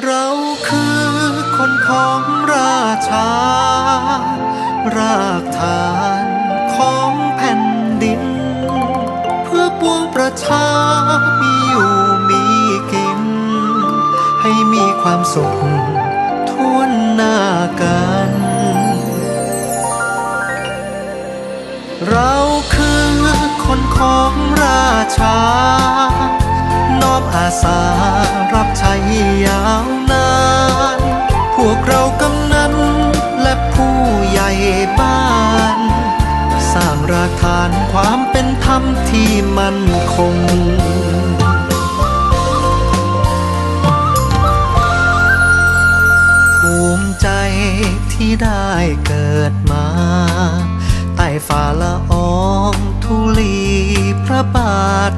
เราคือคนของราชารากฐานของแผ่นดิน เพื่อปวงประชามีอยู่มีกิน ให้มีความสุขทั่วหน้ากัน เราคือคนของราชา อาสารับใช้ยาวนาน พวกเรากำนันและผู้ใหญ่บ้าน สร้างรากฐานความเป็นธรรมที่มั่นคงภูมิใจที่ได้เกิดมาใต้ฝ่าละอองธุลีพระบาท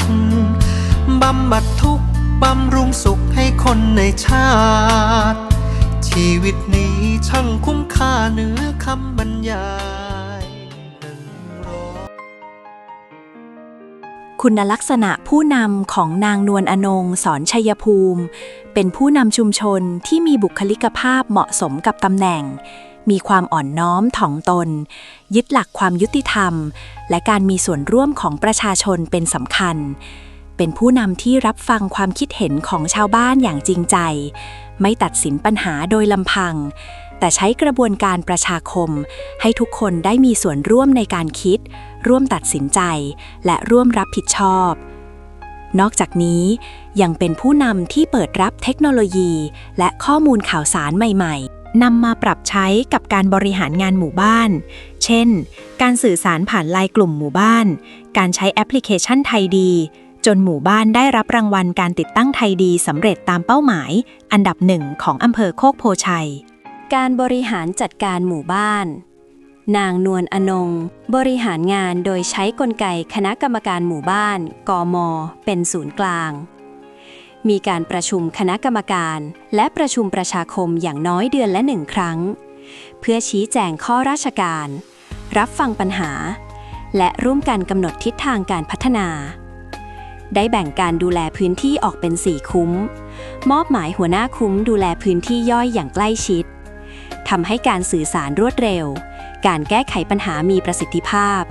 ำบัดทุกข์บำรุงสุขให้คนในชาติ ชีวิตนี้ช่างคุ้มค่าเหนือคำบรรยาย คุณลักษณะผู้นำของนางนวลอนงสอนชัยภูมิ เป็นผู้นำชุมชนที่มีบุคลิกภาพเหมาะสมกับตำแหน่งมีความอ่อนน้อมถ่อมตน ยึดหลักความยุติธรรม และการมีส่วนร่วมของประชาชนเป็นสำคัญ เป็นผู้นำที่รับฟังความคิดเห็นของชาวบ้านอย่างจริงใจ ไม่ตัดสินปัญหาโดยลำพัง แต่ใช้กระบวนการประชาคม ให้ทุกคนได้มีส่วนร่วมในการคิด ร่วมตัดสินใจ และร่วมรับผิดชอบ นอกจากนี้ยังเป็นผู้นำที่เปิดรับเทคโนโลยี และข้อมูลข่าวสารใหม่ๆนำมาปรับใช้กับการบริหารงานหมู่บ้าน เช่น การสื่อสารผ่านไลน์กลุ่มหมู่บ้าน การใช้แอปพลิเคชันไทยดี จนหมู่บ้านได้รับรางวัลการติดตั้งไทยดีสำเร็จตามเป้าหมาย อันดับหนึ่งของอำเภอโคกโพชัย การบริหารจัดการหมู่บ้าน นางนวลอนง บริหารงานโดยใช้กลไกคณะกรรมการหมู่บ้าน กม เป็นศูนย์กลาง มีการประชุมคณะกรรมการ และประชุมประชาคมอย่างน้อยเดือนละหนึ่งครั้ง เพื่อชี้แจงข้อราชการ รับฟังปัญหา และร่วมกันกำหนดทิศทางการพัฒนา ได้แบ่งการดูแลพื้นที่ออกเป็น 4 คุ้ม มอบหมายหัวหน้าคุ้มดูแลพื้นที่ย่อยอย่างใกล้ชิดทำให้การสื่อสารรวดเร็ว การแก้ไขปัญหามีประสิทธิภาพ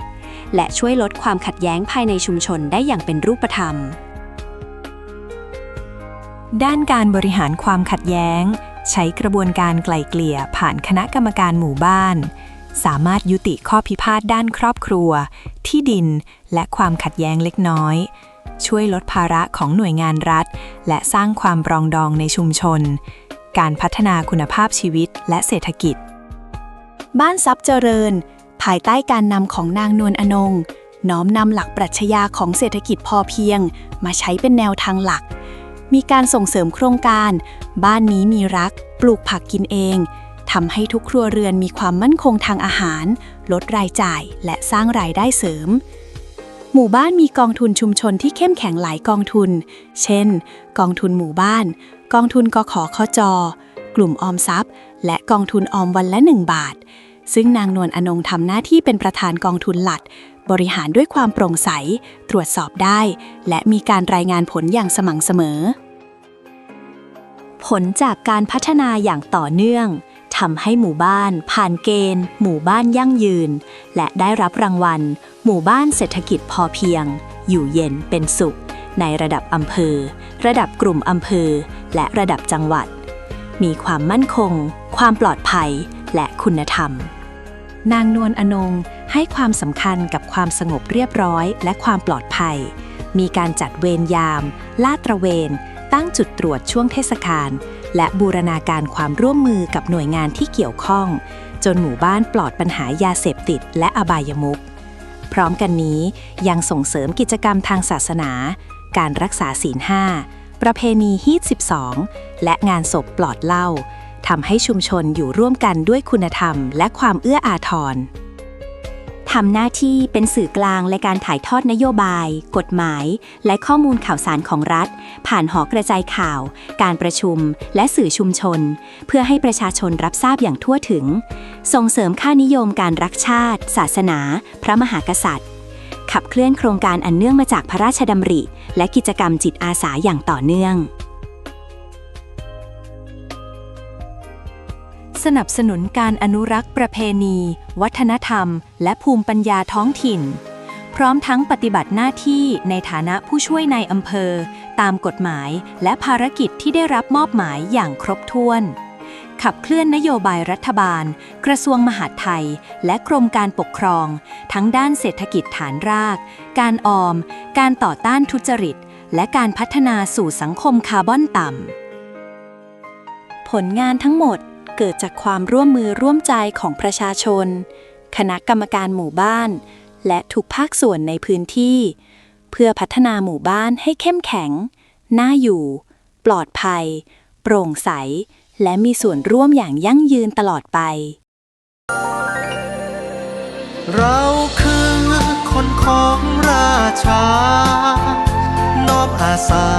และช่วยลดความขัดแย้งภายในชุมชนได้อย่างเป็นรูปธรรม ด้านการบริหารความขัดแย้ง ใช้กระบวนการไกล่เกลี่ยผ่านคณะกรรมการหมู่บ้าน สามารถยุติข้อพิพาทด้านครอบครัว ที่ดิน และความขัดแย้งเล็กน้อย ช่วยลดภาระของหน่วยงานรัฐ และสร้างความปรองดองในชุมชน การพัฒนาคุณภาพชีวิตและเศรษฐกิจ บ้านทรัพย์เจริญ ภายใต้การนำของนางนวลอนง น้อมนำหลักปรัชญาของเศรษฐกิจพอเพียง มาใช้เป็นแนวทางหลัก มีการส่งเสริมโครงการ บ้านนี้มีรัก ปลูกผักกินเองทำให้ทุกครัวเรือนมีความมั่นคงทางอาหาร ลดรายจ่ายและสร้างรายได้เสริม หมู่บ้านมีกองทุนชุมชนที่เข้มแข็งหลายกองทุน เช่น กองทุนหมู่บ้าน กองทุนกขขจ กลุ่มออมทรัพย์ และกองทุนออมวันละ 1 บาท ซึ่งนางนวลอนงทำหน้าที่เป็นประธานกองทุนหลัดบริหารด้วยความโปร่งใส ตรวจสอบได้ และมีการรายงานผลอย่างสม่ำเสมอ ผลจากการพัฒนาอย่างต่อเนื่อง ทำให้หมู่บ้านผ่านเกณฑ์ หมู่บ้านยั่งยืน และได้รับรางวัล หมู่บ้านเศรษฐกิจพอเพียง อยู่เย็นเป็นสุข ในระดับอำเภอ ระดับกลุ่มอำเภอ และระดับจังหวัด มีความมั่นคง ความปลอดภัย และคุณธรรม นางนวลอนงให้ความสำคัญกับความสงบเรียบร้อย และความปลอดภัย มีการจัดเวรยาม ลาดตระเวน ตั้งจุดตรวจช่วงเทศกาล และบูรณาการความร่วมมือกับหน่วยงานที่เกี่ยวข้อง จนหมู่บ้านปลอดปัญหายาเสพติด และอบายมุขพร้อมกันนี้ยังส่งเสริมกิจกรรมทางศาสนา การรักษาศีลห้าประเพณีฮีต12 และงานศพปลอดเหล้าทำให้ชุมชนอยู่ร่วมกันด้วยคุณธรรมและความเอื้ออาทร ทำหน้าที่เป็นสื่อกลางในการถ่ายทอดนโยบาย กฎหมาย และข้อมูลข่าวสารของรัฐ ผ่านหอกระจายข่าว การประชุม และสื่อชุมชน เพื่อให้ประชาชนรับทราบอย่างทั่วถึง ส่งเสริมค่านิยมการรักชาติ ศาสนา พระมหากษัตริย์ ขับเคลื่อนโครงการอันเนื่องมาจากพระราชดำริ และกิจกรรมจิตอาสาอย่างต่อเนื่อง สนับสนุนการอนุรักษ์ประเพณี วัฒนธรรม และภูมิปัญญาท้องถิ่น พร้อมทั้งปฏิบัติหน้าที่ในฐานะผู้ช่วยในอำเภอ ตามกฎหมายและภารกิจที่ได้รับมอบหมายอย่างครบถ้วน ขับเคลื่อนนโยบายรัฐบาล กระทรวงมหาดไทย และกรมการปกครอง ทั้งด้านเศรษฐกิจฐานราก การออม การต่อต้านทุจริต และการพัฒนาสู่สังคมคาร์บอนต่ำผลงานทั้งหมด เกิดจากความร่วมมือร่วมใจของประชาชน คณะกรรมการหมู่บ้าน และทุกภาคส่วนในพื้นที่ เพื่อพัฒนาหมู่บ้านให้เข้มแข็ง น่าอยู่ ปลอดภัย โปร่งใส และมีส่วนร่วมอย่างยั่งยืนตลอดไป เราคือคนของราชานอมอาสา